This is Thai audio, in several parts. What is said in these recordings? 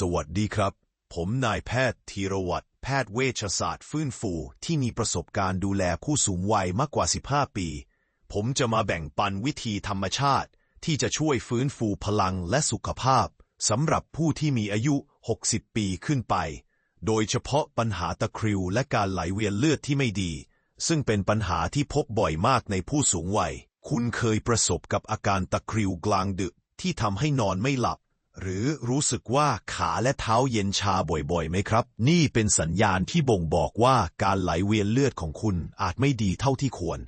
สวัสดีครับ ผมนายแพทย์ธีรวัตรแพทย์เวชศาสตร์ฟื้นฟูที่มีประสบการณ์ดูแลผู้สูงวัยมากกว่า 15 ปี ผมจะมาแบ่งปันวิธีธรรมชาติ ที่จะช่วยฟื้นฟูพลังและสุขภาพสำหรับผู้ที่มีอายุ 60 ปีขึ้นไป โดยเฉพาะปัญหาตะคริวและการไหลเวียนเลือดที่ไม่ดี ซึ่งเป็นปัญหาที่พบบ่อยมากในผู้สูงวัย คุณเคยประสบกับอาการตะคริวกลางดึกที่ทำให้นอนไม่หลับ หรือรู้สึกว่าขาและเท้าเย็นชาบ่อยๆ ไหมครับ นี่เป็นสัญญาณที่บ่งบอกว่าการไหลเวียนเลือดของคุณอาจไม่ดีเท่าที่ควร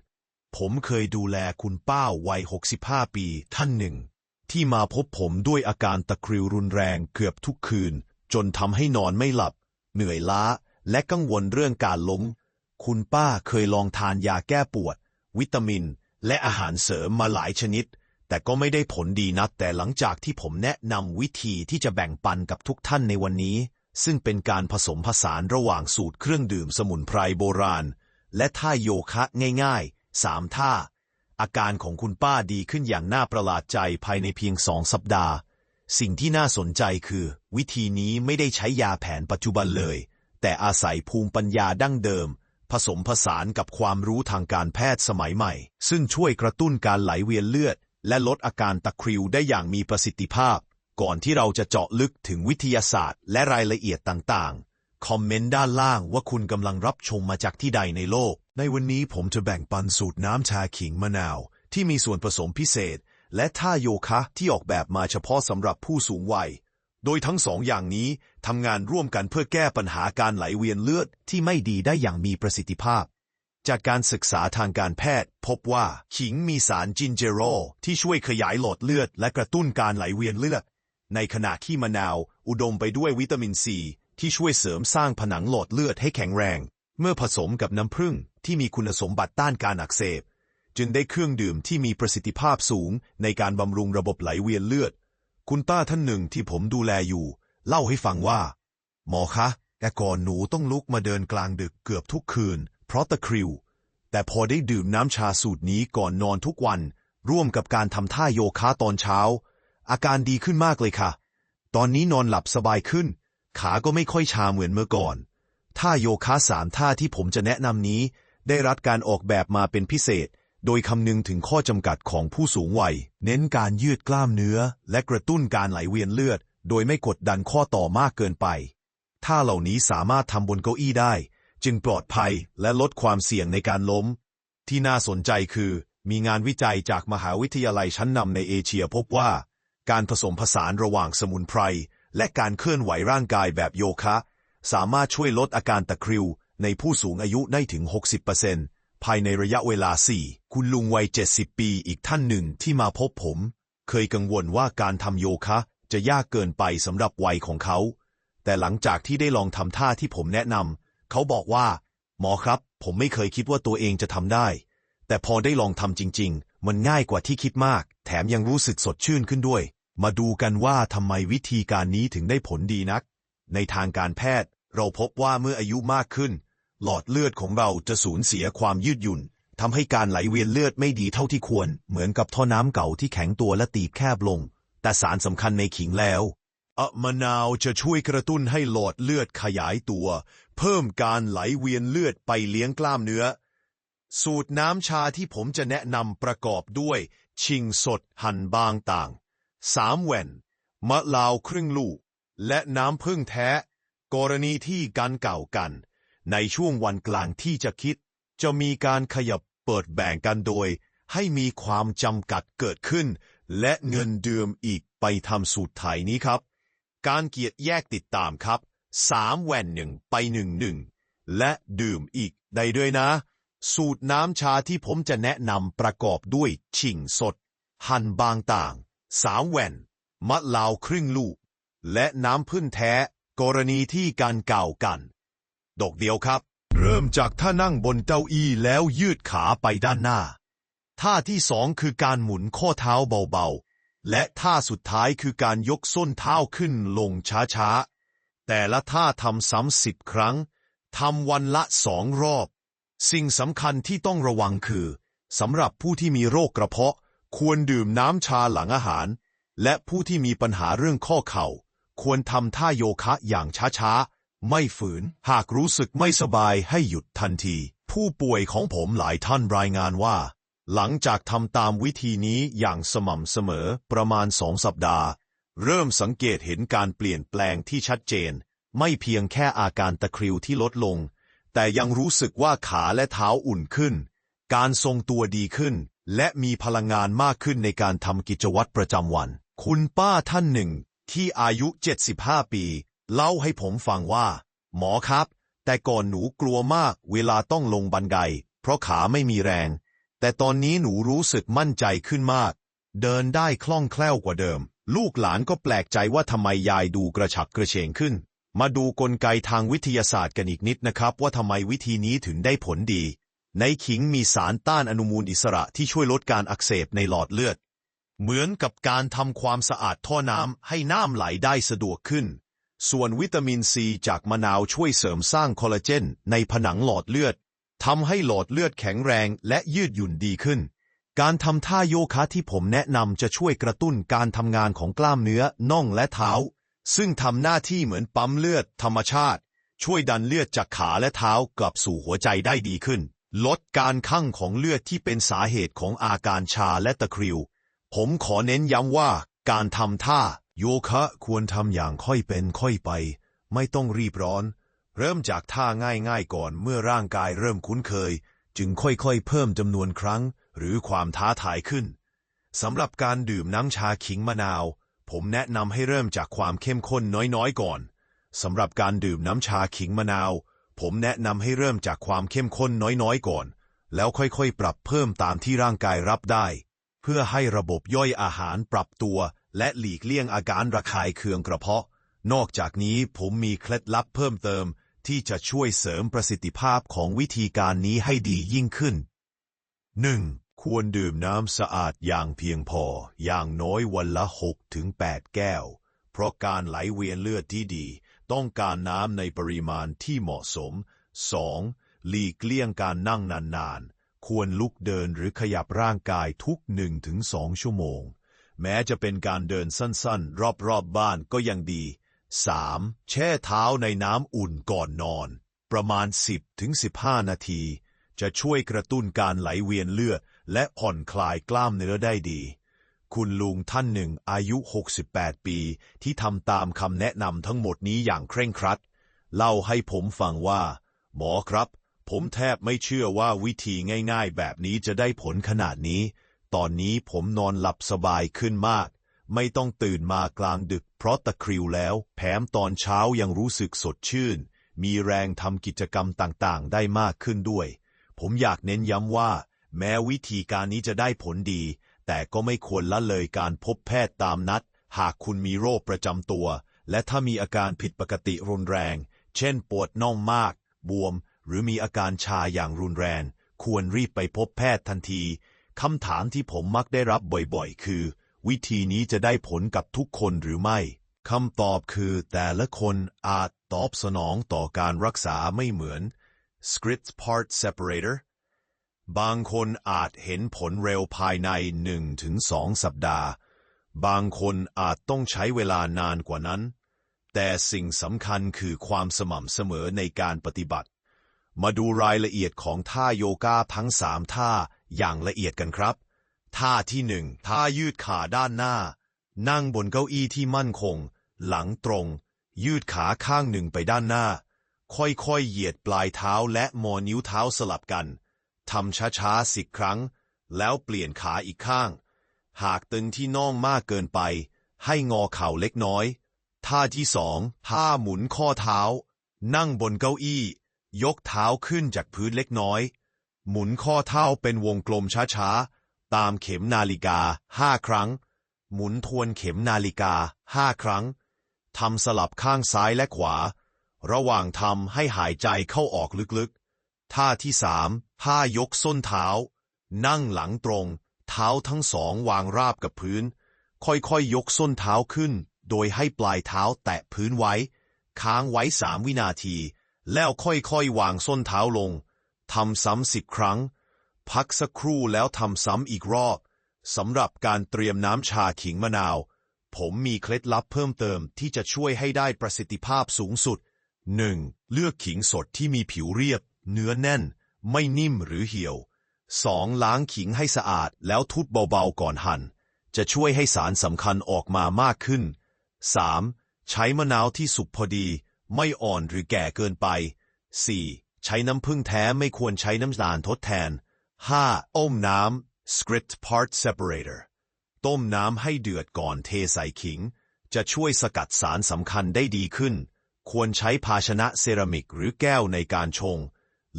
ผมเคยดูแลคุณป้าวัย 65 ปีท่านหนึ่ง ที่มาพบผมด้วยอาการตะคริวรุนแรงเกือบทุกคืน จนทำให้นอนไม่หลับ เหนื่อยล้า และกังวลเรื่องการล้ม คุณป้าเคยลองทานยาแก้ปวด วิตามิน และอาหารเสริมมาหลายชนิด แต่ก็ไม่ได้ผลดีนักแต่หลังจากที่ผมแนะนำวิธีที่จะแบ่งปันกับทุกท่านในวันนี้ ซึ่งเป็นการผสมผสานระหว่างสูตรเครื่องดื่มสมุนไพรโบราณ และท่าโยคะง่ายๆสามท่า อาการของคุณป้าดีขึ้นอย่างน่าประหลาดใจภายในเพียงสองสัปดาห์ สิ่งที่น่าสนใจคือ วิธีนี้ไม่ได้ใช้ยาแผนปัจจุบันเลย แต่อาศัยภูมิปัญญาดั้งเดิมผสมผสานกับความรู้ทางการแพทย์สมัยใหม่ ซึ่งช่วยกระตุ้นการไหลเวียนเลือด และลดอาการตะคริวได้อย่างมีประสิทธิภาพ ก่อนที่เราจะเจาะลึกถึงวิทยาศาสตร์ และรายละเอียดต่างๆ คอมเมนต์ด้านล่างว่าคุณกำลังรับชมมาจากที่ใดในโลก ในวันนี้ผมจะแบ่งปันสูตรน้ำชาขิงมะนาว ที่มีส่วนผสมพิเศษ และท่าโยคะที่ออกแบบมาเฉพาะสำหรับผู้สูงวัย โดยทั้งสองอย่างนี้ทำงานร่วมกันเพื่อแก้ปัญหาการไหลเวียนเลือดที่ไม่ดีได้อย่างมีประสิทธิภาพ จากการศึกษาทางการแพทย์ พบว่าขิงมีสารจินเจโรลที่ช่วยขยายหลอดเลือด และกระตุ้นการไหลเวียนเลือด ในขณะที่มะนาว อุดมไปด้วยวิตามินซีที่ช่วยเสริมสร้างผนังหลอดเลือดให้แข็งแรง เมื่อผสมกับน้ำผึ้งที่มีคุณสมบัติต้านการอักเสบ จึงได้เครื่องดื่มที่มีประสิทธิภาพสูง ในการบำรุงระบบไหลเวียนเลือด คุณป้าท่านหนึ่งที่ผมดูแลอยู่ เล่าให้ฟังว่า หมอคะแต่ก่อนหนูต้องลุกมาเดินกลางดึกเกือบทุกคืน เพราะตะคริว แต่พอได้ดื่มน้ำชาสูตรนี้ก่อนนอนทุกวัน ร่วมกับการทำท่าโยคะตอนเช้า อาการดีขึ้นมากเลยค่ะ ตอนนี้นอนหลับสบายขึ้น ขาก็ไม่ค่อยชาเหมือนเมื่อก่อนท่าโยคะสามท่าที่ผมจะแนะนำนี้ ได้รับการออกแบบมาเป็นพิเศษ โดยคำนึงถึงข้อจำกัดของผู้สูงวัย เน้นการยืดกล้ามเนื้อ และกระตุ้นการไหลเวียนเลือด โดยไม่กดดันข้อต่อมากเกินไปท่าเหล่านี้สามารถทำบนเก้าอี้ได้ จึงปลอดภัยและลดความเสี่ยงในการล้ม ที่น่าสนใจคือ มีงานวิจัยจากมหาวิทยาลัยชั้นนำในเอเชียพบว่า การผสมผสานระหว่างสมุนไพร และการเคลื่อนไหวร่างกายแบบโยคะ สามารถช่วยลดอาการตะคริว ในผู้สูงอายุได้ถึง 60%ภายในระยะเวลา 4 คุณลุงวัย 70 ปีอีกท่านหนึ่งที่มาพบผม เคยกังวลว่าการทำโยคะจะยากเกินไปสำหรับวัยของเขา แต่หลังจากที่ได้ลองทำท่าที่ผมแนะนำ เขาบอกว่า หมอครับ ผมไม่เคยคิดว่าตัวเองจะทำได้ แต่พอได้ลองทำจริง ๆ มันง่ายกว่าที่คิดมาก แถมยังรู้สึกสดชื่นขึ้นด้วย มาดูกันว่าทำไมวิธีการนี้ถึงได้ผลดีนัก ในทางการแพทย์ เราพบว่าเมื่ออายุมากขึ้น หลอดเลือดของเราจะสูญเสียความยืดหยุ่นทำให้การไหลเวียนเลือดไม่ดีเท่าที่ควร เหมือนกับท่อน้ำเก่าที่แข็งตัวและตีบแคบลง แต่สารสำคัญในขิงแล้วอะมะนาวจะช่วยกระตุ้นให้หลอดเลือดขยายตัว เพิ่มการไหลเวียนเลือดไปเลี้ยงกล้ามเนื้อ สูตรน้ำชาที่ผมจะแนะนำประกอบด้วย ชิงสดหั่นบางต่างสามแหว่นมะลาวครึ่งลูก และน้ำผึ้งแท้ กรณีที่การเก่ากัน ในช่วงวันกลางที่จะคิด จะมีการขยับเปิดแบ่งกันโดย ให้มีความจำกัดเกิดขึ้น และเงินเดิมอีกไปทำสูตรไถนี้ครับ การเกียรติแยกติดตามครับ สามแหว่นหนึ่งไปหนึ่งหนึ่งและดื่มอีกได้ด้วยนะ สูตรน้ำชาที่ผมจะแนะนำประกอบด้วยชิงสด หั่นบางต่าง สามแหว่นมะลาวครึ่งลูก และน้ำพึ่งแท้ กรณีที่การเก่ากัน ดอกเดียวครับ เริ่มจากท่านั่งบนเก้าอี้แล้วยืดขาไปด้านหน้า ท่าที่สองคือการหมุนข้อเท้าเบาๆ และท่าสุดท้ายคือการยกส้นเท้าขึ้นลงช้าๆ แต่ละท่าทำซ้ำสิบครั้งทำวันละสองรอบ สิ่งสำคัญที่ต้องระวังคือสำหรับผู้ที่มีโรคกระเพาะ ควรดื่มน้ำชาหลังอาหาร และผู้ที่มีปัญหาเรื่องข้อเข่า ควรทำท่าโยคะอย่างช้าๆ ไม่ฝืน หากรู้สึกไม่สบายให้หยุดทันที ผู้ป่วยของผมหลายท่านรายงานว่า หลังจากทำตามวิธีนี้อย่างสม่ำเสมอประมาณสองสัปดาห์ เริ่มสังเกตเห็นการเปลี่ยนแปลงที่ชัดเจน ไม่เพียงแค่อาการตะคริวที่ลดลง แต่ยังรู้สึกว่าขาและเท้าอุ่นขึ้น การทรงตัวดีขึ้น และมีพลังงานมากขึ้นในการทำกิจวัตรประจำวัน คุณป้าท่านหนึ่ง ที่อายุ 75 ปี เล่าให้ผมฟังว่า หมอครับ แต่ก่อนหนูกลัวมากเวลาต้องลงบันได เพราะขาไม่มีแรง แต่ตอนนี้หนูรู้สึกมั่นใจขึ้นมาก เดินได้คล่องแคล่วกว่าเดิม ลูกหลานก็แปลกใจว่าทำไมยายดูกระฉับกระเฉงขึ้น มาดูกลไกทางวิทยาศาสตร์กันอีกนิดนะครับ ว่าทำไมวิธีนี้ถึงได้ผลดี ในขิงมีสารต้านอนุมูลอิสระที่ช่วยลดการอักเสบในหลอดเลือด เหมือนกับการทำความสะอาดท่อน้ำให้น้ำไหลได้สะดวกขึ้น ส่วนวิตามินซีจากมะนาวช่วยเสริมสร้างคอลลาเจนในผนังหลอดเลือดทำให้หลอดเลือดแข็งแรงและยืดหยุ่นดีขึ้น การทำท่าโยคะที่ผมแนะนำจะช่วยกระตุ้นการทำงานของกล้ามเนื้อน่องและเท้า ซึ่งทำหน้าที่เหมือนปั๊มเลือดธรรมชาติ ช่วยดันเลือดจากขาและเท้ากลับสู่หัวใจได้ดีขึ้น ลดการคั่งของเลือดที่เป็นสาเหตุของอาการชาและตะคริว ผมขอเน้นย้ำว่า การทำท่า โยคะควรทำอย่างค่อยเป็นค่อยไป ไม่ต้องรีบร้อน เริ่มจากท่าง่ายๆก่อนเมื่อร่างกายเริ่มคุ้นเคย จึงค่อยๆ เพิ่มจำนวนครั้ง หรือความท้าทายขึ้นสำหรับการดื่มน้ำชาขิงมะนาว ผมแนะนำให้เริ่มจากความเข้มข้นน้อยๆก่อนสำหรับการดื่มน้ำชาขิงมะนาว ผมแนะนำให้เริ่มจากความเข้มข้นน้อยๆก่อน แล้วค่อยๆ ปรับเพิ่มตามที่ร่างกายรับได้ เพื่อให้ระบบย่อยอาหารปรับตัว และหลีกเลี่ยงอาการระคายเคืองกระเพาะ นอกจากนี้ผมมีเคล็ดลับเพิ่มเติม ที่จะช่วยเสริมประสิทธิภาพของวิธีการนี้ให้ดียิ่งขึ้น 1. ควรดื่มน้ำสะอาดอย่างเพียงพอ อย่างน้อยวันละ6-8แแก้ว เพราะการไหลเวียนเลือดที่ดี ต้องการน้ำในปริมาณที่เหมาะสม 2. หลีกเลี่ยงการนั่งนานๆ ควรลุกเดินหรือขยับร่างกายทุก1-2ชั่วโมง แม้จะเป็นการเดินสั้นๆ รอบๆบบ้านก็ยังดี 3. แช่เท้าในน้ำอุ่นก่อนนอน ประมาณ 10-15 นาที จะช่วยกระตุ้นการไหลเวียนเลือด และผ่อนคลายกล้ามเนื้อได้ดี คุณลุงท่านหนึ่งอายุ 68 ปี ที่ทำตามคำแนะนำทั้งหมดนี้อย่างเคร่งครัด เล่าให้ผมฟังว่า หมอครับ ผมแทบไม่เชื่อว่าวิธีง่ายๆ แบบนี้จะได้ผลขนาดนี้ ตอนนี้ผมนอนหลับสบายขึ้นมาก ไม่ต้องตื่นมากลางดึก เพราะตะคริวแล้ว แถมตอนเช้ายังรู้สึกสดชื่น มีแรงทำกิจกรรมต่างๆ ได้มากขึ้นด้วย ผมอยากเน้นย้ำว่า แม้วิธีการนี้จะได้ผลดี แต่ก็ไม่ควรละเลยการพบแพทย์ตามนัด หากคุณมีโรคประจำตัว และถ้ามีอาการผิดปกติรุนแรง เช่นปวดน่องมาก บวม หรือมีอาการชาอย่างรุนแรง ควรรีบไปพบแพทย์ทันทีคำถามที่ผมมักได้รับบ่อยๆ คือ วิธีนี้จะได้ผลกับทุกคนหรือไม่คำตอบคือแต่ละคนอาจตอบสนองต่อการรักษาไม่เหมือน Script Part Separator บางคนอาจเห็นผลเร็วภายใน 1-2 สัปดาห์ บางคนอาจต้องใช้เวลานานกว่านั้น แต่สิ่งสำคัญคือความสม่ำเสมอในการปฏิบัติ มาดูรายละเอียดของท่าโยคะทั้งสามท่าอย่างละเอียดกันครับ ท่าที่หนึ่งท่ายืดขาด้านหน้า นั่งบนเก้าอี้ที่มั่นคง หลังตรง ยืดขาข้างหนึ่งไปด้านหน้า ค่อยๆ เหยียดปลายเท้าและมอนิ้วเท้าสลับกัน ทำช้าๆสิบครั้ง แล้วเปลี่ยนขาอีกข้าง หากตึงที่น่องมากเกินไป ให้งอเข่าเล็กน้อย ท่าที่สองท่าหมุนข้อเท้า นั่งบนเก้าอี้ ยกเท้าขึ้นจากพื้นเล็กน้อย หมุนข้อเท้าเป็นวงกลมช้าๆ ตามเข็มนาฬิกาห้าครั้ง หมุนทวนเข็มนาฬิกาห้าครั้งทำสลับข้างซ้ายและขวา ระหว่างทำให้หายใจเข้าออกลึกๆ ท่าที่สาม ท่ายกส้นเท้า นั่งหลังตรง เท้าทั้งสองวางราบกับพื้น ค่อยๆยยกส้นเท้าขึ้น โดยให้ปลายเท้าแตะพื้นไว้ ค้างไว้สามวินาที แล้วค่อยๆวางส้นเท้าลงทำซ้ำสิบครั้ง พักสักครู่แล้วทำซ้ำอีกรอบสำหรับการเตรียมน้ำชาขิงมะนาวผผมมีเคล็ดลับเพิ่มเติมที่จะช่วยให้ได้ประสิทธิภาพสูงสุด 1. เลือกขิงสดที่มีผิวเรียบ เนื้อแน่น ไม่นิ่มหรือเหี่ยว 2. ล้างขิงให้สะอาดแล้วทุบเบาๆก่อนหั่น จะช่วยให้สารสำคัญออกมามากขึ้น 3. ใช้มะนาวที่สุกพอดี ไม่อ่อนหรือแก่เกินไป 4. ใช้น้ำผึ้งแท้ไม่ควรใช้น้ำตาลทดแทน 5. ต้มน้ำ script part separator ต้มน้ำให้เดือดก่อนเทใส่ขิง จะช่วยสกัดสารสำคัญได้ดีขึ้น ควรใช้ภาชนะเซรามิกหรือแก้วในการชง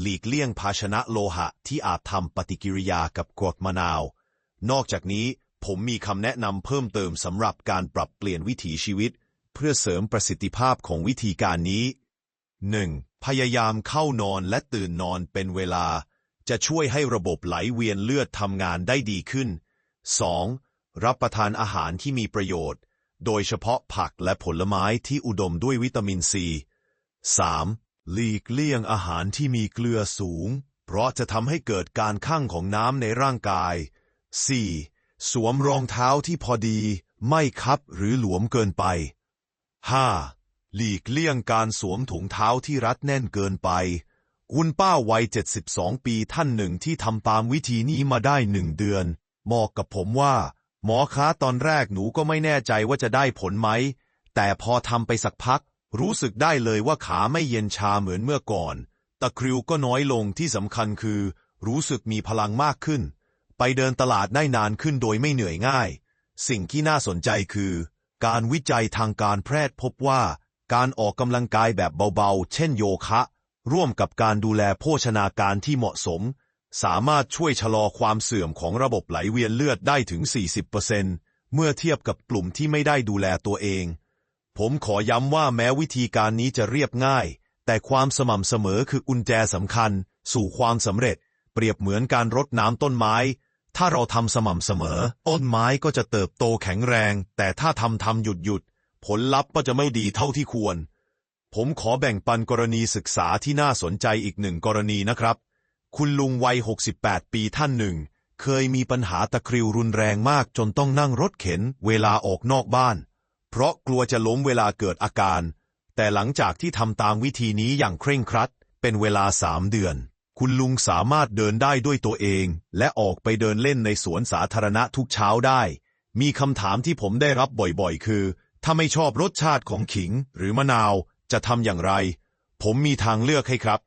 หลีกเลี่ยงภาชนะโลหะที่อาจทำปฏิกิริยากับกรดมะนาว นอกจากนี้ผมมีคำแนะนำเพิ่มเติมสำหรับการปรับเปลี่ยนวิถีชีวิต เพื่อเสริมประสิทธิภาพของวิธีการนี้ 1. พยายามเข้านอนและตื่นนอนเป็นเวลา จะช่วยให้ระบบไหลเวียนเลือดทำงานได้ดีขึ้น 2. รับประทานอาหารที่มีประโยชน์ โดยเฉพาะผักและผลไม้ที่อุดมด้วยวิตามินซี 3. หลีกเลี่ยงอาหารที่มีเกลือสูง เพราะจะทำให้เกิดการข้างของน้ำในร่างกาย 4. สวมรองเท้าที่พอดี ไม่คับหรือหลวมเกินไป 5. หลีกเลี่ยงการสวมถุงเท้าที่รัดแน่นเกินไป คุณป้าวัย 72 ปีท่านหนึ่งที่ทำตามวิธีนี้มาได้หนึ่งเดือนบอกกับผมว่า หมอคะตอนแรกหนูก็ไม่แน่ใจว่าจะได้ผลไหม แต่พอทำไปสักพัก รู้สึกได้เลยว่าขาไม่เย็นชาเหมือนเมื่อก่อน ตะคริวก็น้อยลงที่สำคัญคือ รู้สึกมีพลังมากขึ้น ไปเดินตลาดได้นานขึ้นโดยไม่เหนื่อยง่าย สิ่งที่น่าสนใจคือ การวิจัยทางการแพทย์พบว่า การออกกำลังกายแบบเบาๆ เช่นโยคะ ร่วมกับการดูแลโภชนาการที่เหมาะสม สามารถช่วยชะลอความเสื่อมของระบบไหลเวียนเลือดได้ถึง 40%เมื่อเทียบกับกลุ่มที่ไม่ได้ดูแลตัวเอง ผมขอย้ำว่าแม้วิธีการนี้จะเรียบง่าย แต่ความสม่ำเสมอคือกุญแจสำคัญ สู่ความสำเร็จ เปรียบเหมือนการรดน้ำต้นไม้ ถ้าเราทำสม่ำเสมอ ต้นไม้ก็จะเติบโตแข็งแรง แต่ถ้าทำทำหยุดหยุดผลลัพธ์ก็จะไม่ดีเท่าที่ควร ผมขอแบ่งปันกรณีศึกษาที่น่าสนใจอีกหนึ่งกรณีนะครับ คุณลุงวัย 68 ปีท่านหนึ่ง เคยมีปัญหาตะคริวรุนแรงมากจนต้องนั่งรถเข็นเวลาออกนอกบ้าน เพราะกลัวจะล้มเวลาเกิดอาการ แต่หลังจากที่ทำตามวิธีนี้อย่างเคร่งครัด เป็นเวลาสามเดือน คุณลุงสามารถเดินได้ด้วยตัวเอง และออกไปเดินเล่นในสวนสาธารณะทุกเช้าได้ มีคำถามที่ผมได้รับบ่อยๆ คือ ถ้าไม่ชอบรสชาติของขิงหรือมะนาว จะทำอย่างไร ผมมีทางเลือกให้ครับ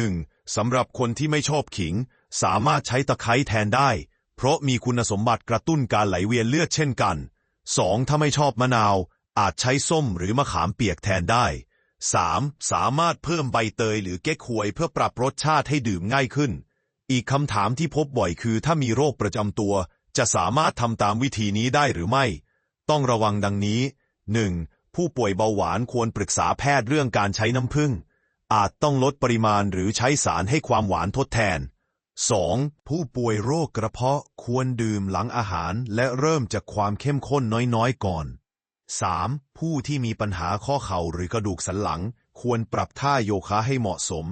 1. สำหรับคนที่ไม่ชอบขิง สามารถใช้ตะไคร้แทนได้ เพราะมีคุณสมบัติกระตุ้นการไหลเวียนเลือดเช่นกัน 2. ถ้าไม่ชอบมะนาว อาจใช้ส้มหรือมะขามเปียกแทนได้ 3. สามารถเพิ่มใบเตยหรือเก๊กฮวยเพื่อปรับรสชาติให้ดื่มง่ายขึ้น อีกคำถามที่พบบ่อยคือถ้ามีโรคประจำตัว จะสามารถทำตามวิธีนี้ได้หรือไม่ ต้องระวังดังนี้ 1. ผู้ป่วยเบาหวานควรปรึกษาแพทย์เรื่องการใช้น้ำผึ้ง อาจต้องลดปริมาณหรือใช้สารให้ความหวานทดแทน 2. ผู้ป่วยโรคกระเพาะควรดื่มหลังอาหารและเริ่มจากความเข้มข้นน้อยๆก่อน 3. ผู้ที่มีปัญหาข้อเข่าหรือกระดูกสันหลัง ควรปรับท่าโยคะให้เหมาะสม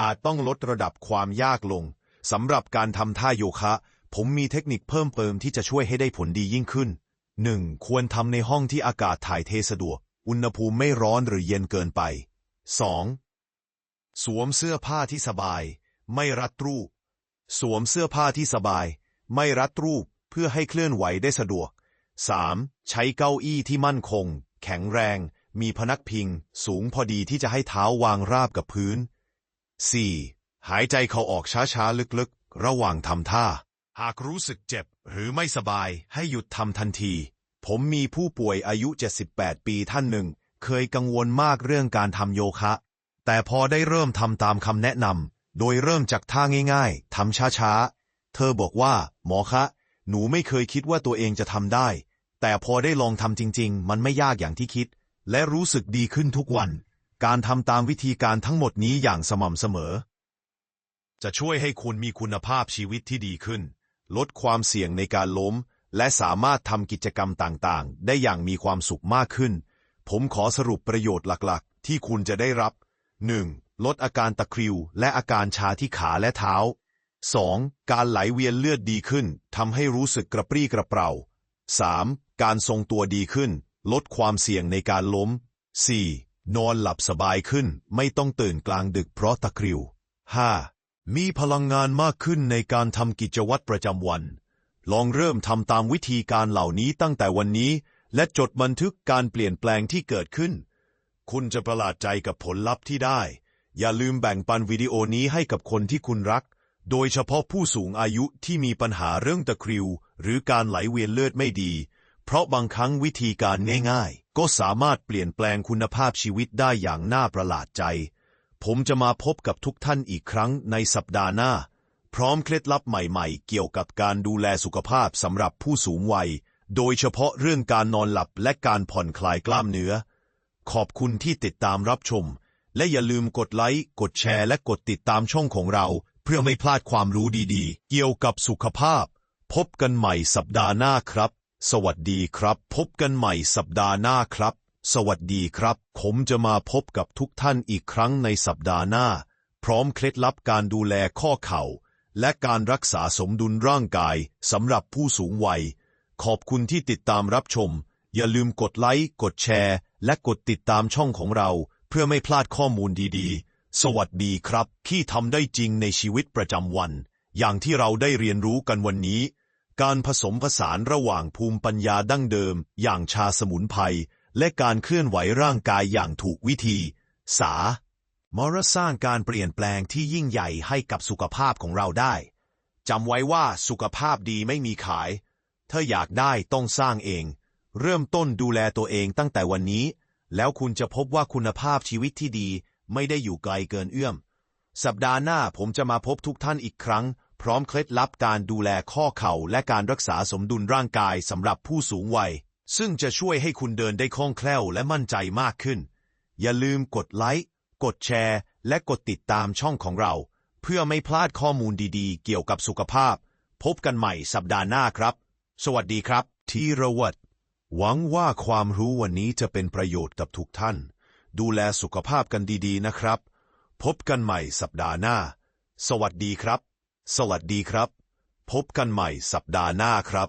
อาจต้องลดระดับความยากลงสำหรับการทำท่าโยคะ ผมมีเทคนิคเพิ่มเติมที่จะช่วยให้ได้ผลดียิ่งขึ้น 1. ควรทำในห้องที่อากาศถ่ายเทสะดวก อุณหภูมิไม่ร้อนหรือเย็นเกินไป 2. สวมเสื้อผ้าที่สบาย ไม่รัดรูป สวมเสื้อผ้าที่สบาย ไม่รัดรูป เพื่อให้เคลื่อนไหวได้สะดวก 3. ใช้เก้าอี้ที่มั่นคง แข็งแรง มีพนักพิง สูงพอดีที่จะให้เท้าวางราบกับพื้น 4. หายใจเขาออกช้าๆ ลึกๆ ระหว่างทำท่า หากรู้สึกเจ็บหรือไม่สบายให้หยุดทำทันที ผมมีผู้ป่วยอายุ 78 ปีท่านหนึ่ง เคยกังวลมากเรื่องการทำโยคะ แต่พอได้เริ่มทำตามคำแนะนำโดยเริ่มจากท่าง่าย ๆทำช้าๆ เธอบอกว่า หมอคะ หนูไม่เคยคิดว่าตัวเองจะทำได้ แต่พอได้ลองทำจริง ๆ มันไม่ยากอย่างที่คิด และรู้สึกดีขึ้นทุกวัน การทำตามวิธีการทั้งหมดนี้อย่างสม่ำเสมอ จะช่วยให้คุณมีคุณภาพชีวิตที่ดีขึ้น ลดความเสี่ยงในการล้ม และสามารถทำกิจกรรมต่างๆ ได้อย่างมีความสุขมากขึ้น ผมขอสรุปประโยชน์หลักๆ ที่คุณจะได้รับ 1. ลดอาการตะคริว และอาการชาที่ขาและเท้า 2. การไหลเวียนเลือดดีขึ้นทำให้รู้สึกกระปรี้กระเปร่า 3. การทรงตัวดีขึ้น ลดความเสี่ยงในการล้ม 4. นอนหลับสบายขึ้น ไม่ต้องตื่นกลางดึกเพราะตะคริว 5. มีพลังงานมากขึ้นในการทำกิจวัตรประจำวัน ลองเริ่มทำตามวิธีการเหล่านี้ตั้งแต่วันนี้ และจดบันทึกการเปลี่ยนแปลงที่เกิดขึ้น คุณจะประหลาดใจกับผลลัพธ์ที่ได้ อย่าลืมแบ่งปันวิดีโอนี้ให้กับคนที่คุณรัก โดยเฉพาะผู้สูงอายุที่มีปัญหาเรื่องตะคริว หรือการไหลเวียนเลือดไม่ดี เพราะบางครั้งวิธีการง่ายๆ ก็สามารถเปลี่ยนแปลงคุณภาพชีวิตได้อย่างน่าประหลาดใจ ผมจะมาพบกับทุกท่านอีกครั้งในสัปดาห์หน้า พร้อมเคล็ดลับใหม่ๆ เกี่ยวกับการดูแลสุขภาพสำหรับผู้สูงวัย โดยเฉพาะเรื่องการนอนหลับและการผ่อนคลายกล้ามเนื้อ ขอบคุณที่ติดตามรับชม และอย่าลืมกดไลค์ กดแชร์ และกดติดตามช่องของเรา เพื่อไม่พลาดความรู้ดีๆ เกี่ยวกับสุขภาพ พบกันใหม่สัปดาห์หน้าครับ สวัสดีครับ พบกันใหม่สัปดาห์หน้าครับ สวัสดีครับ ผมจะมาพบกับทุกท่านอีกครั้งในสัปดาห์หน้า พร้อมเคล็ดลับการดูแลข้อเข่า และการรักษาสมดุลร่างกายสำหรับผู้สูงวัย ขอบคุณที่ติดตามรับชม อย่าลืมกดไลค์กดแชร์ และกดติดตามช่องของเรา เพื่อไม่พลาดข้อมูลดีๆ สวัสดีครับที่ทำได้จริงในชีวิตประจำวัน อย่างที่เราได้เรียนรู้กันวันนี้ การผสมผสานระหว่างภูมิปัญญาดั้งเดิม อย่างชาสมุนไพรและการเคลื่อนไหวร่างกายอย่างถูกวิธี สามรสร้างการเปลี่ยนแปลงที่ยิ่งใหญ่ให้กับสุขภาพของเราได้จำไว้ว่าสุขภาพดีไม่มีขาย ถ้าอยากได้ต้องสร้างเอง เริ่มต้นดูแลตัวเองตั้งแต่วันนี้ แล้วคุณจะพบว่าคุณภาพชีวิตที่ดีไม่ได้อยู่ไกลเกินเอื้อม สัปดาห์หน้าผมจะมาพบทุกท่านอีกครั้ง ร้อมเคล็ดลับการดูแลข้อเข่าและการรักษาสมดุลร่างกายสำหรับผู้สูงวัย ซึ่งจะช่วยให้คุณเดินได้คล่องแคล่วและมั่นใจมากขึ้น อย่าลืมกดไลค์ กดแชร์ และกดติดตามช่องของเรา เพื่อไม่พลาดข้อมูลดีๆ เกี่ยวกับสุขภาพ พบกันใหม่สัปดาห์หน้าครับ สวัสดีครับ ทีระวัตหวังว่าความรู้วันนี้จะเป็นประโยชน์กับทุกท่าน ดูแลสุขภาพกันดีๆนะครับ พบกันใหม่สัปดาห์หน้า สวัสดีครับ สวัสดีครับ พบกันใหม่สัปดาห์หน้าครับ